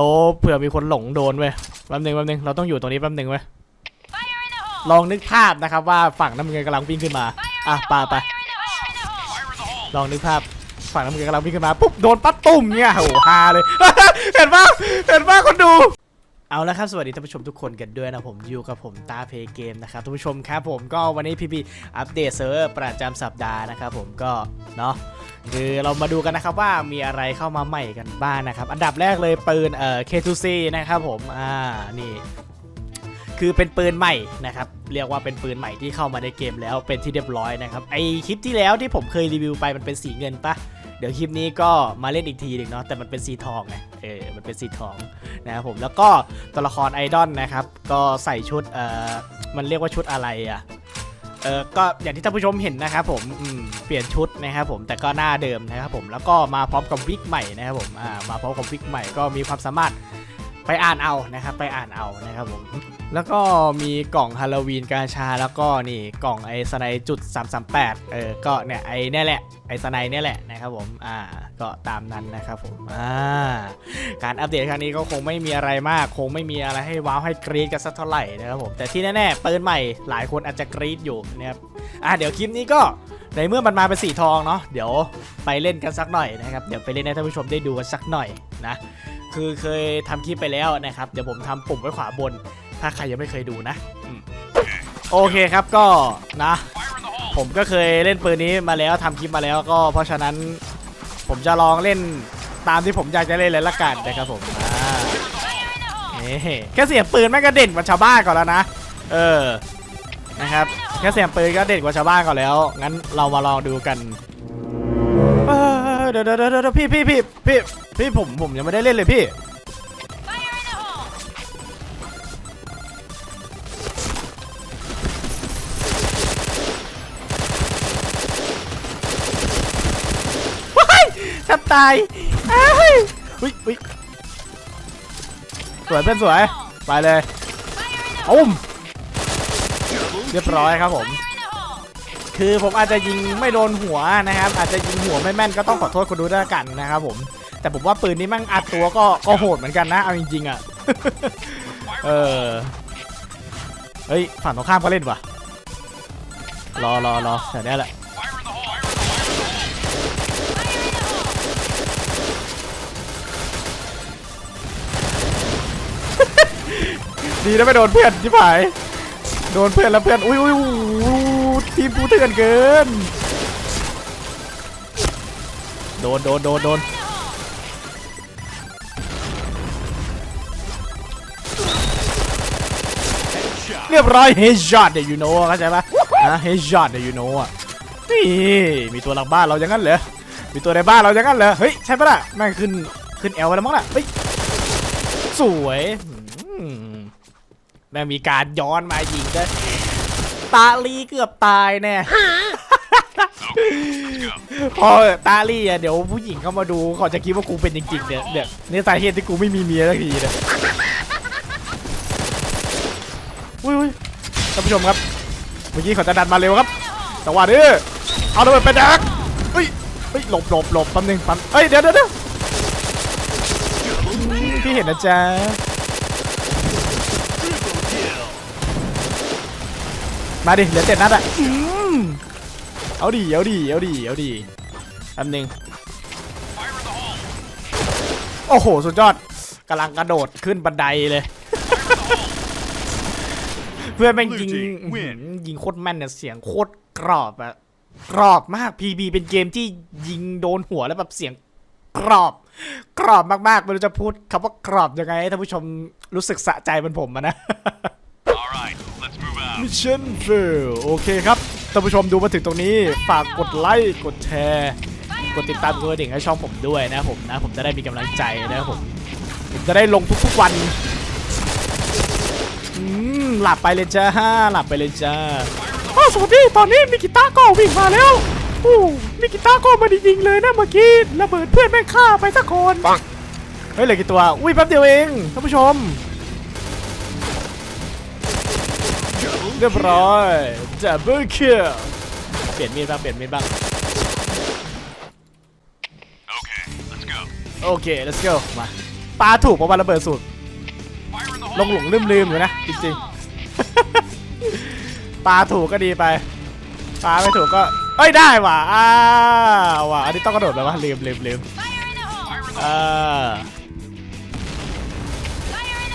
โอ้เผื่อมีคนหลงโดนเว้ยแป๊บหนึงแป๊บหนึงเราต้องอยู่ตรงนี้แป๊บหนึงเว้ยลองนึกภาพนะครับว่าฝั่งน้ำเงินกำลังวิ่งขึ้นมาอะไปไปลองนึกภาพฝั่งน้ำเงินกำลังวิ่งขึ้นมาปุ๊บโดนปั๊บตุ่มเนี่ยโอ้โหฮาเลยเห็นป่ะเห็นป่ะคนดูเอาละครับสวัสดีท่านผู้ชมทุกคนกันด้วยนะผมอยู่กับผมตาเพย์เกมนะครับท่านผู้ชมครับผมก็วันนี้พีพีอัปเดตเซิร์ฟประจำสัปดาห์นะครับผมก็เนาะ คือเรามาดูกันนะครับว่ามีอะไรเข้ามาใหม่กันบ้างนะครับ อันดับแรกเลยปืนเอ่อ K2C นะครับผม อ่า นี่ คือเป็นปืนใหม่นะครับ เรียกว่าเป็นปืนใหม่ที่เข้ามาในเกมแล้วเป็นที่เรียบร้อยนะครับ ไอคลิปที่แล้วที่ผมเคยรีวิวไปมันเป็นสีเงินปะเดี๋ยวคลิปนี้ก็มาเล่นอีกทีหนึ่งเนาะแต่มันเป็นสีทองไงเออมันเป็นสีทองนะครับผมแล้วก็ตัวละครไอดอลนะครับ ก็ใส่ชุดเอ่อมันเรียกว่าชุดอะไรอะ เออก็อย่างที่ท่านผู้ชมเห็นนะครับผมอืมเปลี่ยนชุดนะครับผมแต่ก็หน้าเดิมนะครับผมแล้วก็มาพร้อมกับวิกใหม่นะครับผมอ่ามาพร้อมกับวิกใหม่ก็มีความสามารถไปอ่านเอานะครับไปอ่านเอานะครับผมแล้วก็มีกล่องฮาโลวีนกาชาแล้วก็นี่กล่องไอสไนจุด338เออก็เนี่ยไอเนี่ยแหละไอสไนเนี่ยแหละนะครับผมอ่า ก็ตามนั้นนะครับผมาการอัปเดตครั้งนี้ก็คงไม่มีอะไรมาก คงไม่มีอะไรให้ว้าวให้กรี๊ดกันสักเท่าไหร่นะครับผมแต่ที่แน่ๆปืนใหม่หลายคนอาจจะกรี๊ดอยู่นะครับอะเดี๋ยวคลิปนี้ก็ในเมื่อมันมาเป็นสีทองเนาะเดี๋ยวไปเล่นกันสักหน่อยนะครับเดี๋ยวไปเล่นให้ท่านผู้ชมได้ดูกันสักหน่อยนะคือเคยทำคลิปไปแล้วนะครับเดี๋ยวผมทำปุ่มไว้ขวาบน ถ้าใครยังไม่เคยดูนะโอเคครับก็นะ ผมก็เคยเล่นปืนนี้มาแล้วทำคลิปมาแล้วก็เพราะฉะนั้น ผมจะลองเล่นตามที่ผมอยากจะเล่นเลยละกันนะครับผมอ่านี่แค่เสียงปืนแม่งก็เด่นกว่าชาวบ้านก่อนแล้วนะ เออนะครับแค่เสียงปืนก็เด่นกว่าชาวบ้านก่อนแล้ว งั้นเรามาลองดูกันเออเดี๋ยวเดี๋ยวเดี๋ยวเดี๋ยวพี่พี่พี่พี่พี่ผมผมยังไม่ได้เล่นเลยพี่ ตายเอ้ยอุ้ยอุ้ยสวยเพื่อนสวย ไปเลยอุ้มเรียบร้อยครับผม คือผมอาจจะยิงไม่โดนหัวนะครับ อาจจะยิงหัวไม่แม่นก็ต้องขอโทษคนดูด้วยกันนะครับผม แต่ผมว่าปืนนี้มั่งอัดตัวก็ก็โหดเหมือนกันนะ เอาจริงๆอะ เออ เฮ้ย ฝั่งตรงข้ามก็เล่นว่ะ รอรอรอแต่นี้แหละ ดีนะไม่โดนเพื่อนที่ผายโดนเพื่อนแล้วเพื่อนอุ้ยอุ้ยทีมกูเถื่อนเกิน โดนโดนโดนโดนเรียบร้อยเฮดช็อตเดี๋ยวยูโน่เข้าใจปะนะเฮดช็อตเดี๋ยวยูโน่อะนี่มีตัวหลังบ้านเราอย่างนั้นเหรอมีตัวในบ้านเราอย่างนั้นเหรอเฮ้ยใช่ปะล่ะแม่งขึ้นขึ้นแอลไปแล้วมั้งล่ะเฮ้ยสวย มแม่งมีการย้อนมายิงด้วยตาลีเกือบตายแน่พอตาลีอะเดี๋ยวผู้หญิงเข้ามาดูเขาจะคิดว่ากูเป็นจริงๆเนี่ยเนี่ยนี่สาเหตุที่กูไม่มีเมียสักทีเนี่ยอุ้ยอุ้ยท่านผู้ชมครับ เมื่อกี้เขาจะดันมาเร็วครับแต่ว่านี้เอาระเบิดไปดักเฮ้ยเฮ้ยหลบหลบหลบแป๊บนึงแป๊บเฮ้ยเดี๋ยวเดี๋ยวเดี๋ยวอืมพี่เห็นนะจ๊ะ มาดิ เหลือเจ็ดนัดอะอืมเอาดิ เอาดิ เอาดิ เอาดิอันหนึ่งโอ้โห สุดยอดกำลังกระโดดขึ้นบันไดเลย เพื่อนแม่งยิง Blue team อื้อหือ win ยิงโคตรแม่นเนี่ยเสียงโคตรกรอบอะกรอบมาก PB เป็นเกมที่ยิงโดนหัวแล้วแบบเสียงกรอบ กรอบมากๆไม่รู้จะพูดคำว่ากรอบยังไงให้ท่านผู้ชมรู้สึกสะใจเหมือนผมอะนะ All right, let's move out. มิชชั่นเฟลโอเคครับท่านผู้ชมดูมาถึงตรงนี้ ฝากกดไลค์กดแชร์ กดติดตามกดกระดิ่งให้ช่องผมด้วยนะผมนะ ผมจะได้มีกำลังใจนะครับผมผมจะได้ลงทุกๆวันอืมหลับไปเลยจ้าหลับไปเลยจ้าอ้าวสวัสดีตอนนี้มีกีตาร์ก็วิ่งมาแล้วอู้มีกีตาร์ก็มาดียิงเลยนะเมื่อกี้ระเบิดเพื่อนแม่งฆ่าไปสักคนเฮ้ยเหลือกี่ตัว อุ้ยแป๊บเดียวเองท่านผู้ชม เรียบร้อยดับเบิลคิลเปลี่ยนมีดบ้างเปลี่ยนมีดบ้าง Okay, let's go. โอเค let's go มาปลาถูกประมาณระเบิดสูตร Fire in the ล hole! งหลงลืมลืมๆอยู่นะ จริงๆปลาถูกก็ดีไปปลาไม่ถูกก็เอ้ยได้ว่ะอ้าวว่ะอันนี้ต้องกระโดดไปวะลืมลืมลืม Fire in the เอ hole!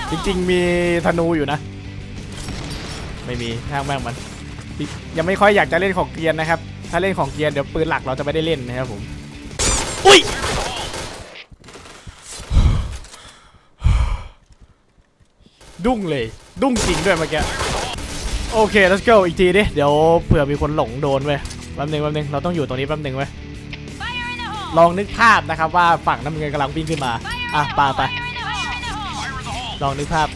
อจริงๆมีธนูอยู่นะ ไม่มีทางแม่งมัน ยังไม่ค่อยอยากจะเล่นของเกรียนนะครับ ถ้าเล่นของเกรียนเดี๋ยวปืนหลักเราจะไม่ได้เล่นนะครับผม อุ้ยดุ้งเลย ดุ้งจริงด้วยเมื่อกี้ โอเค let's go อีกทีดิ เดี๋ยวเผื่อมีคนหลงโดนเว้ยแป๊บนึงแป๊บนึงเราต้องอยู่ตรงนี้แป๊บนึงเว้ยลองนึกภาพนะครับว่าฝั่งน้ำเงินกำลังวิ่งขึ้นมา อะปาไป Fire in the hole! ลองนึกภาพ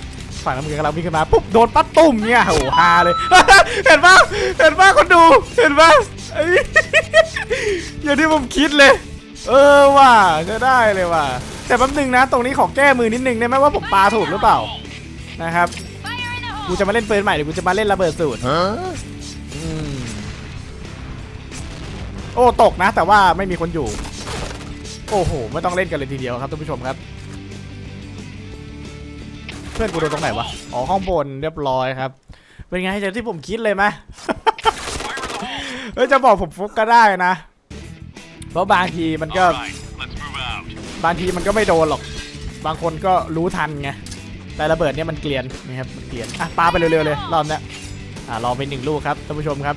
ฝั่งน้ำเงินกำลังวิ่งขึ้นมาปุ๊บโดนปั๊บตุ่มเนี่ยโอ้โหฮาเลย เห็นปะเห็นปะคนดูเห็นปะไอ้อย่างที่ผมคิดเลย เออว่ะจะได้เลยว่ะแต่แป๊บนึงนะ ตรงนี้ขอแก้มือนิดนึงได้ไหมว่าผมปาถูกหรือเปล่านะครับกูจะมาเล่นปืนใหม่หรือกูจะมาเล่นระเบิดสูตรอืมโอ้ตกนะ แต่ว่าไม่มีคนอยู่ โอ้โหไม่ต้องเล่นกันเลยทีเดียวครับท่านผู้ชมครับ เพื่อนกูโดนตรงไหนวะ อ๋อข้างบนเรียบร้อยครับ เป็นไงจากที่ผมคิดเลยไหมเฮ้ยจะบอกผมฟุกก็ได้นะ เพราะบางทีมันก็ Alright, let's move out. บางทีมันก็ไม่โดนหรอก บางคนก็รู้ทันไง แต่ระเบิดเนี่ยมันเกลียนนะครับ มันเกลียน อะปาไปเร็วๆเลยรอบเนี้ยอะรอไปหนึ่งลูกครับท่านผู้ชมครับ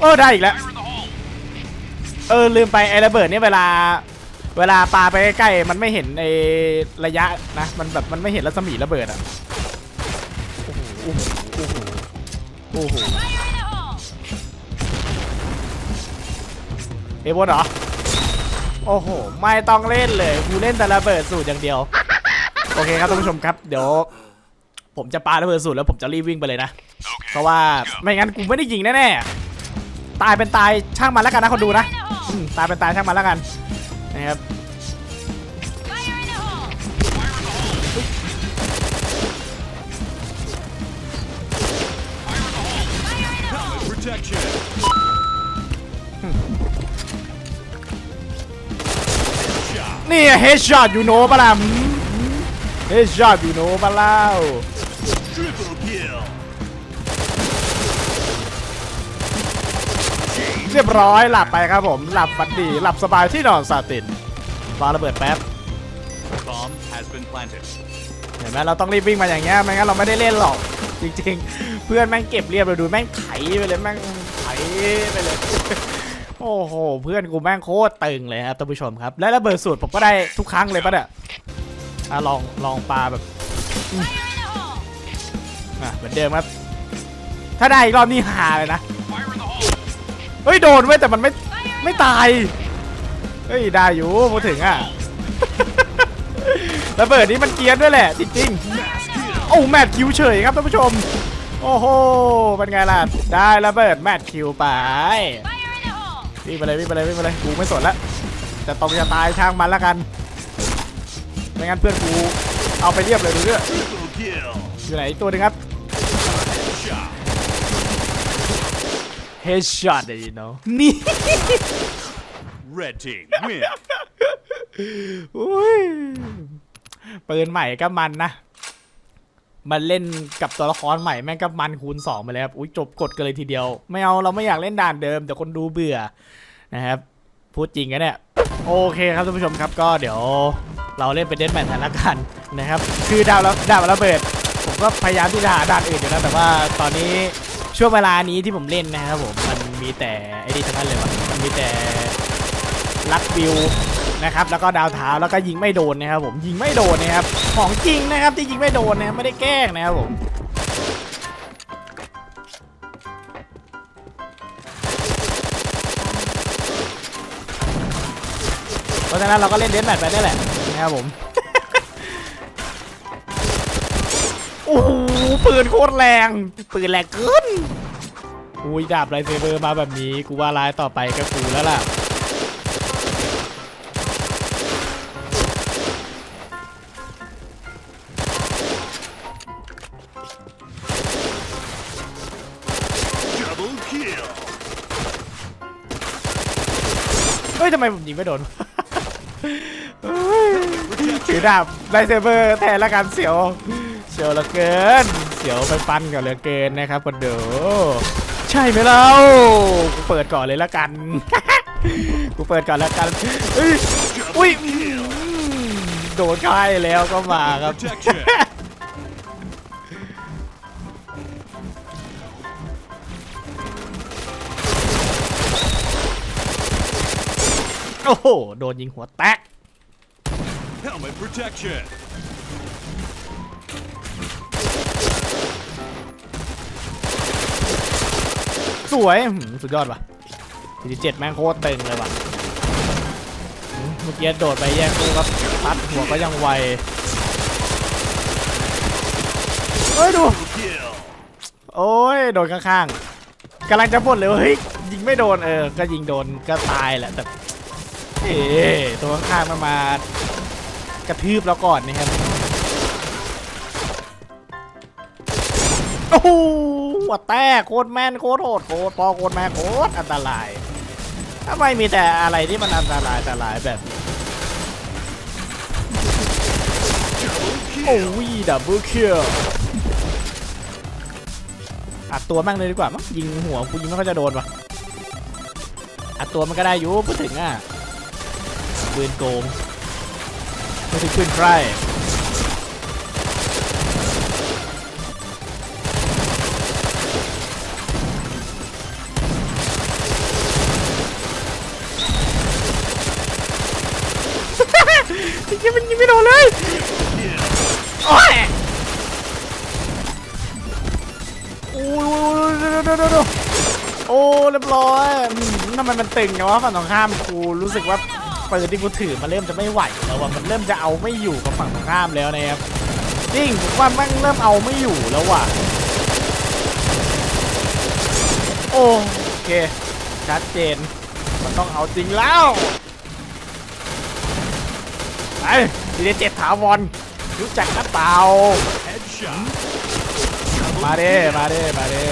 เออได้อีกแล้ว Fire in the hole! เออลืมไปไอ้ระเบิดเนี่ยเวลา เวลาปาไปใกล้ๆมันไม่เห็นไอ้ระยะนะ มันแบบมันไม่เห็นรัศมีระเบิดอะโอ้โหโอ้โหโอ้โหโอ้โหเอบนเหรอ โอ้โห ไม่ต้องเล่นเลยกูเล่นแต่ระเบิดสูตรอย่างเดียว โอเคครับท่านผู้ชมครับ เดี๋ยวผมจะปาระเบิดสูตรแล้วผมจะรีบวิ่งไปเลยนะ เพราะว่าไม่งั้นกูไม่ได้ยิงแน่ๆ ตายเป็นตายช่างมันแล้วกันนะคนดูนะ ตายเป็นตายช่างมันแล้วกัน นะครับนี่เฮดช็อตอยู่โนปะล่ะเฮดช็อตอยู่โนปะเล่า เรียบร้อยหลับไปครับผม หลับฝันดีหลับสบายที่นอนซาตินวางระเบิดแป๊บ Bomb has been planted. เห็นไหมเราต้องรีบวิ่งมาอย่างเงี้ยไม่งั้นเราไม่ได้เล่นหรอก จริงๆ เพื่อนแม่งเก็บเรียบเลยดูแม่งไถไปเลยแม่งไถไปเลย โอ้โห เพื่อนกูแม่งโคตรตึงเลยครับท่านผู้ชมครับ และระเบิดสูตรผมก็ได้ทุกครั้งเลยปะเนี่ยอะลองลองปาแบบอืมอะเหมือนเดิมครับ ถ้าได้อีกรอบนี่ฮาเลยนะ เฮ้ยโดนเว้ยแต่มันไม่ไม่ตาย เฮ้ยได้อยู่พูดถึงอะ ระเบิดนี้มันเกรียนด้วยแหละ จริงๆ โอ้แมทคิวเฉยครับท่านผู้ชม โอ้โหเป็นไงล่ะ ได้ระเบิดแมทคิวไปวิ่งไปเลยวิ่งไปเลยวิ่งไปเลยกูไม่สนละจะตรงจะตายช่างมันละกันไม่งั้นเพื่อนกูเอาไปเรียบเลยดูเรื่อง Triple kill! อยู่ไหนอีกตัวหนึงครับ headshot เลย you know นี่ Red team, win! อุ้ยปืนใหม่ก็มันนะ มันเล่นกับตัวละครใหม่แม่งก็มันคูณ2ไปเลยครับ อุ้ยจบกดกันเลยทีเดียว ไม่เอาเราไม่อยากเล่นด่านเดิมเดี๋ยวคนดูเบื่อนะครับ พูดจริงกันเนี่ย โอเคครับท่านผู้ชมครับก็เดี๋ยวเราเล่นเป็นเดนแมทแทนละกันนะครับ คือดาวแล้วดาวระเบิด ผมก็พยายามที่จะหาด่านอื่นอยู่นะแต่ว่าตอนนี้ ช่วงเวลานี้ที่ผมเล่นนะครับผมมันมีแต่ไอ้นี่ทั้งนั้นเลยวะมันมีแต่ลักวิวนะครับแล้วก็ดาวเท้าแล้วก็ยิงไม่โดนนะครับผมยิงไม่โดนนะครับของจริงนะครับที่ยิงไม่โดนนะครับไม่ได้แกล้งนะครับผมเพราะฉะนั้นเราก็เล่นเดนแมทไปได้แหละนะครับผมโอ้โห ปืนโคตรแรง ปืนแรงเกินอุ้ยดาบไรเซเบอร์มาแบบนี้ กูว่าร้ายต่อไปก็กูแล้วล่ะ Double kill! เฮ้ยทำไมผมยิงไม่โดนเฮ้ยถือดาบไลท์เซเบอร์แทนละกันเสียว เสียวเหลือเกิน เสียวไปฟันกันเหลือเกินนะครับคนเดอใช่ไหมเรากูเปิดก่อนเลยละกัน กูเปิดก่อนละกันเอ้ยอุ้ยอืมโดนใกล้แล้วก็มาครับ Protection. โอ้โห โดนยิงหัวแตก สวยหือสุดยอดว่ะ47แม่งโคตรเตึงเลยว่ะเมื่อกี้โดดไปแย่งกูครับตัดหัวก็ยังไวเฮ้ยดู โอ้ยโดนข้างๆกำลังจะบ่นเลยว่าเฮ้ยยิงไม่โดนเออ ก็ยิงโดนก็ตายแหละแต่เอ๊ตัวข้างๆมันมากระทืบเราก่อนนะครับโอ้โหหัวแตกโคตรแม่นโคตรโหดโคตรพอโคตรแม่โคตรอันตรายทำไมมีแต่อะไรที่มันอันตรายอันตรายแบบนี้โอ้ยดับเบิลคิลอัดตัวมั่งเลยดีกว่ามั้งยิงหัวกูยิงไม่ค่อยจะโดนวะอัดตัวมันก็ได้อยู่พูดถึงอะปืนโกงไม่ถึงปืนใคร จริงมันยิงไม่โดนเลยโอ้ยโอ้ยเดี๋ยโอ้เรียบร้อยทำไมมันตึงนวะฝั่งตรงข้ามกูรู้สึกว่าปืนที่กูถือมันเริ่มจะไม่ไหวแล้วว่ะมันเริ่มจะเอาไม่อยู่กับฝั่งตรงข้ามแล้วนะครับจริงผมว่ามันเริ่มเอาไม่อยู่แล้วว่ะโอเคชัดเจนมันต้องเอาจริงแล้ว ไปดีเจเจ็ดถาวรรู้จักกันเปล่ามาเด้มาเด้มาเด้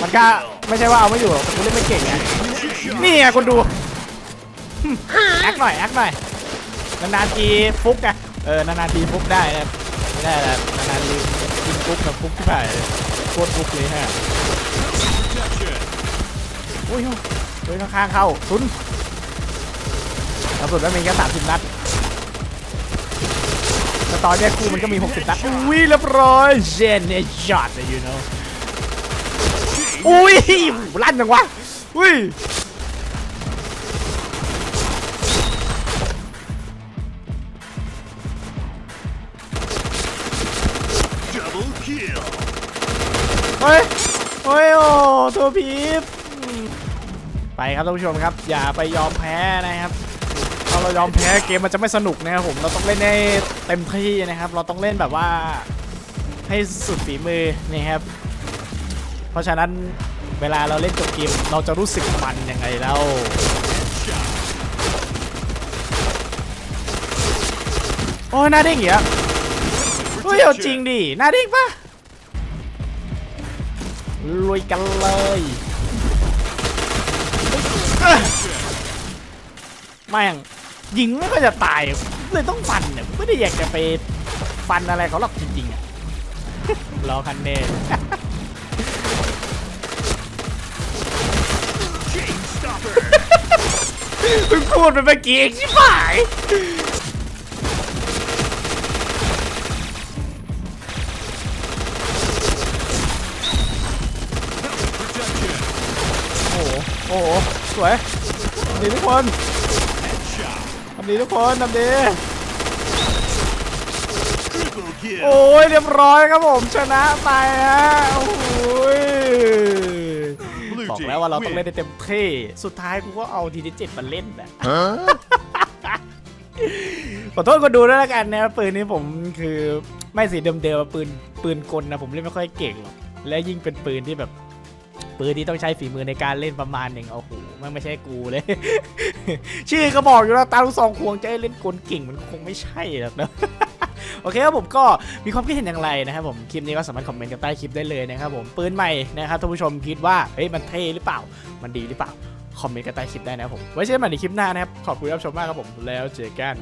มันก็ไม่ใช่ว่าเอาไม่อยู่หรอกแต่กูเล่นไม่เก่งไงนี่ไงคุณดูแอคหน่อยแอคหน่อยนานๆทีฟุกไงเออนานๆทีฟุกได้นะไม่ได้แล้วนานๆทีกินฟุกกับฟุกที่ไหนโคตรฟุกเลยฮะ Protection. อุ้ยเฮ้ยข้างๆเข้าทุน กระสุนมันมีแค่สามสิบนัดแต่ตอนเนี้ยกูมันก็มีหกสิบนัดอุ้ยเรียบร้อยเจนเนช็อตเลย you know อุ้ยลั่นจังวะอุ้ย Double kill. เฮ้ยเฮ้ยโอ้ตัวพีบอืมไปครับท่านผู้ชมครับ อย่าไปยอมแพ้นะครับ ถ้าเรายอมแพ้เกมมันจะไม่สนุกนะครับผมเราต้องเล่นให้เต็มที่นะครับ เราต้องเล่นแบบว่าให้สุดฝีมือนี่ครับ เพราะฉะนั้นเวลาเราเล่นจบเกมเราจะรู้สึกมันยังไงแล้วโอ้ยหน้าเด้งเงี้ยเฮ้ยเอาจริงดิหน้าเด้งปะลุยกันเลยเอ้ยแม่ง ยิงไม่ก็จะตายเลยต้องฟันเนี่ยไม่ได้อยากจะไปฟันอะไรเขาหรอกจริงๆอะรอคันเน่ Chain stopper. เพิ่งพูดไปเมื่อกี้เองชิบหายโอ้โห สวยดีทุกคนำดีทุกคนทำดี Triple kill. โอ้ยเรียบร้อยครับผมชนะไปฮะโอ้ย Blue บอก team แล้วว่าเราต้อง win. เล่นได้เต็มที่สุดท้ายกูก็เอาทีที่เจ็ดมาเล่นแหละขอโทษคนดูด้วยแล้วกันนะปืนนี้ผมคือไม่สีเดิมๆปืนปืนกลนะผมเล่นไม่ค่อยเก่งหรอกและยิ่งเป็นปืนที่แบบ ปืนที่ต้องใช้ฝีมือในการเล่นประมาณหนึ่งโอ้โหมันไม่ใช่กูเลย ชื่อก็บอกอยู่แล้วตาลูกซองควงจะให้เล่นกลเก่งมันคงไม่ใช่หรอกนะโอเคครับผมก็มีความคิดเห็นอย่างไรนะครับผมคลิปนี้ก็สามารถคอมเมนต์กันใต้คลิปได้เลยนะครับผมปืนใหม่นะครับท่านผู้ชมคิดว่าเฮ้ยมันเท่หรือเปล่า มันดีหรือเปล่าคอมเมนต์กันใต้คลิปได้นะครับผมไว้เจอกันใหม่ในคลิปหน้านะครับขอบคุณที่รับชมมากครับผมแล้วเจอกัน